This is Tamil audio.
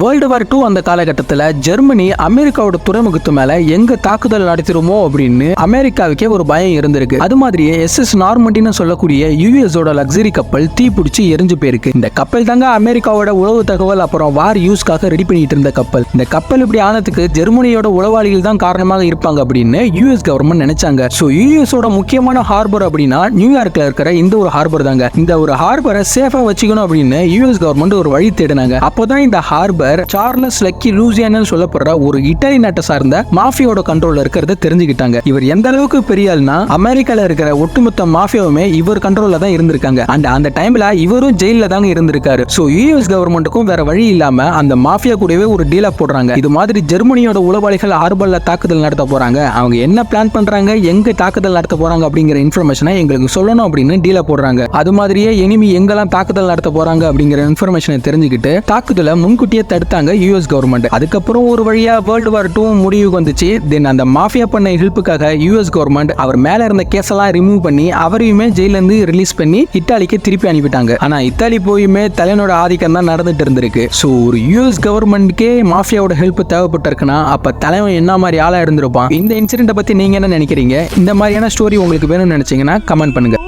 வேர்ல்டு வார் டூ அந்த காலகட்டத்தில் ஜெர்மனி அமெரிக்காவோட துறைமுகத்து மேல எங்க தாக்குதல் நடத்திடுமோ அப்படின்னு அமெரிக்காவுக்கே ஒரு பயம் இருந்திருக்கு. அது மாதிரியே எஸ் எஸ் நார்மண்டின்னு சொல்லக்கூடிய யூஎஸோட லக்ஸரி கப்பல் தீ பிடிச்சி எரிஞ்சு போயிருக்கு. இந்த கப்பல் தாங்க அமெரிக்காவோட உளவு தகவல் அப்புறம் வார் யூஸ்க்காக ரெடி பண்ணிட்டு இருந்த கப்பல். இந்த கப்பல் இப்படி ஆனதுக்கு ஜெர்மனியோட உளவாளிகள் தான் காரணமாக இருப்பாங்க அப்படின்னு யூஎஸ் கவர்மெண்ட் நினைச்சாங்க. ஸோ யூஎஸோட முக்கியமான ஹார்பர் அப்படின்னா நியூயார்க்ல இருக்கிற இந்த ஒரு ஹார்பர் தாங்க. இந்த ஒரு ஹார்பரை சேஃபா வச்சுக்கணும் அப்படின்னு யூஎஸ் கவர்மெண்ட் ஒரு வழி தேடினாங்க. அப்போதான் இந்த ஹார்பர் சார்லஸ் லக்கி லூசியானு சொல்லப்படுற ஒரு இட்டாலி நாட்டை சார்ந்த மாஃபியோட கண்ட்ரோல்ல இருக்கிறத தெரிஞ்சுக்கிட்டாங்க. இவர் எந்த அளவுக்கு பெரிய ஆள்னா அமெரிக்கால இருக்கிற ஒட்டுமொத்த மாஃபியாவுமே இவர் கண்ட்ரோல்ல தான் இருந்திருக்காங்க. அண்ட் அந்த டைம்ல இவரும் ஜெயில தாங்க இருந்திருக்காரு. ஸோ யூஎஸ் கவர்மெண்ட்டுக்கும் வேற வழி இல்லாம அந்த மாஃபியா கூடவே ஒரு டீலா போடுறாங்க. இது மாதிரி ஜெர்மனியோட உளவாளிகள் ஆர்பல்ல தாக்குதல் நடத்த போறாங்க. அவங்க என்ன பிளான் பண்றாங்க எங்க தாக்குதல் நடத்த போறாங்க அப்படிங்கிற இன்ஃபர்மேஷனை எங்களுக்கு சொல்லணும் அப்படின்னு டீலா போடுறாங்க. அது மாதிரியே எனிமி எங்கெல்லாம் தாக்குதல் நடத்த போறாங்க அப்படிங்கிற இன்ஃபர்மேஷனை தெரிஞ்சுக்கிட்டு தாக்குதலை முன்கூட்டியே தடுத்தாங்க யூஎஸ் கவர்மெண்ட் அதுக்கப்புறம் ஒரு வழியா வேர்ல்டு வார் டூ முடிவுக்கு வந்துச்சு. தென் அந்த மாஃபியா பண்ண ஹெல்ப்புக்காக யூஎஸ் கவர்மெண்ட் அவர் மேல இருந்த கேஸ் எல்லாம் ரிமூவ் பண்ணி அவரையுமே ஜெயில இருந்து ரிலீஸ் பண்ணி இத்தாலிக்கு திருப்பி அனுப்பிட்டாங்க. ஆனா இத்தாலி போயுமே தலைவனோட ஆதிக்கம் தான் நடந்துட்டு இருந்திருக்கு. ஸோ ஒரு யூஎஸ் கவர்மெண்ட்க்கே மாஃபியாவோட ஹெல்ப் தேவைப்பட்டிருக்குன்னா அப்ப தலைவன் என்ன மாதிரி ஆளா இருந்திருப்பான்? இந்த இன்சிடென்ட்டை பத்தி நீங்க என்ன நினைக்கிறீங்க? இந்த மாதிரியான ஸ்டோரி உங்களுக்கு வேணும்னு நினைச்சீங்கன்னா கமெண்ட் பண்ணுங்க.